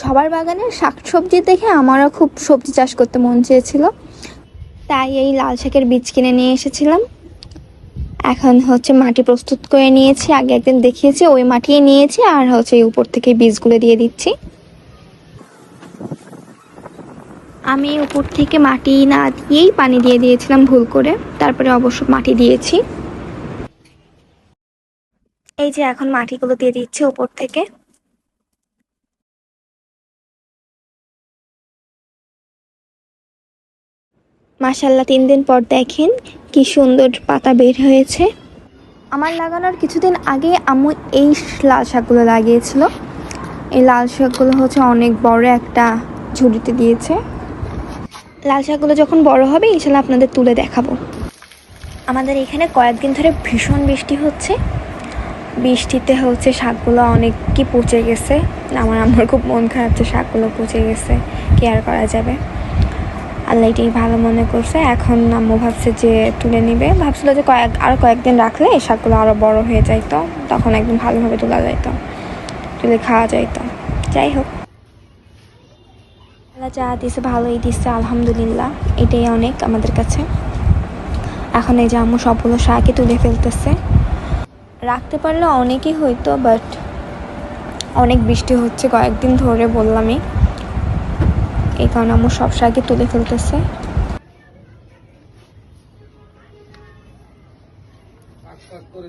সবার বাগানের শাকসবজি দেখে আমারও খুব সবজি চাষ করতে মন চেয়েছিল। তাই এই লাল শাকের বীজ কিনে নিয়ে এসেছিলাম। এখন হচ্ছে মাটি প্রস্তুত করে নিয়েছি। আগে একদিন দেখিয়েছি, ওই মাটি নিয়েছি আর হচ্ছে এই উপর থেকে বীজগুলো দিয়ে দিচ্ছি। আমি উপর থেকে মাটি না দিয়েই পানি দিয়ে দিয়েছিলাম ভুল করে। তারপরে অবশ্য মাটি দিয়েছি। এই যে এখন মাটিগুলো দিয়ে দিচ্ছি উপর থেকে। মাসাল্লাহ তিন দিন পর দেখেন কি সুন্দর পাতা বের হয়েছে। আমার লাগানোর কিছুদিন আগে আম্মু এই লাল শাকগুলো লাগিয়েছিল। এই লাল শাকগুলো হচ্ছে অনেক বড় একটা ঝুড়িতে দিয়েছে। লাল শাকগুলো যখন বড় হবে ইনশাল্লাহ আপনাদের তুলে দেখাবো। আমাদের এখানে কয়েকদিন ধরে ভীষণ বৃষ্টি হচ্ছে। বৃষ্টিতে হচ্ছে শাকগুলো অনেক কি পচে গেছে। আমার আমার খুব মন খারাপ যে শাকগুলো পচে গেছে। কেয়ার করা যাবে? আল্লাহ এটাই ভালো মনে করছে। এখন আম্মু ভাবছে যে তুলে নিবে। ভাবছিল যে কয়েক আরও কয়েকদিন রাখলে শাকগুলো আরও বড় হয়ে যাইতো। তখন একদম ভালোভাবে তোলা যাইতো। তুলে খাওয়া যাইতো। যাই হোক। আল্লাহ যা দিছে ভালোই দিচ্ছে আলহামদুলিল্লাহ। এটাই অনেক আমাদের কাছে। এখন এই যে আম্মু সবগুলো শাকই তুলে ফেলতেছে। রাখতে পারলে অনেকই হইতো বাট অনেক বৃষ্টি হচ্ছে কয়েকদিন ধরে বললামই। এই কারণে আমার সব শাকই তুলে ফেলতেছে। করে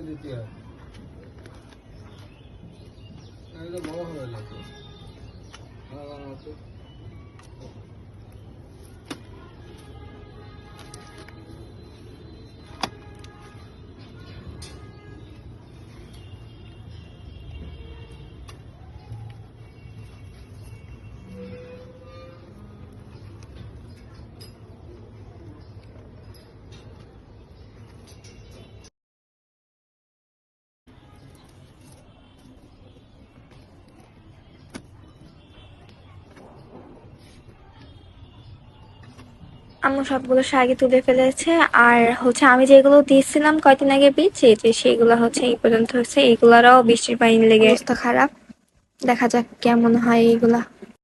আম্মু সবগুলো শাড়ি তুলে ফেলেছে। আর হচ্ছে আমি যেগুলো দিয়েছিলাম কয়দিন আগে বেঁচে যে সেগুলো হচ্ছে এই পর্যন্ত হচ্ছে এইগুলারও বৃষ্টির পানি লেগে অবস্থা খারাপ। দেখা যাক কেমন হয় এইগুলা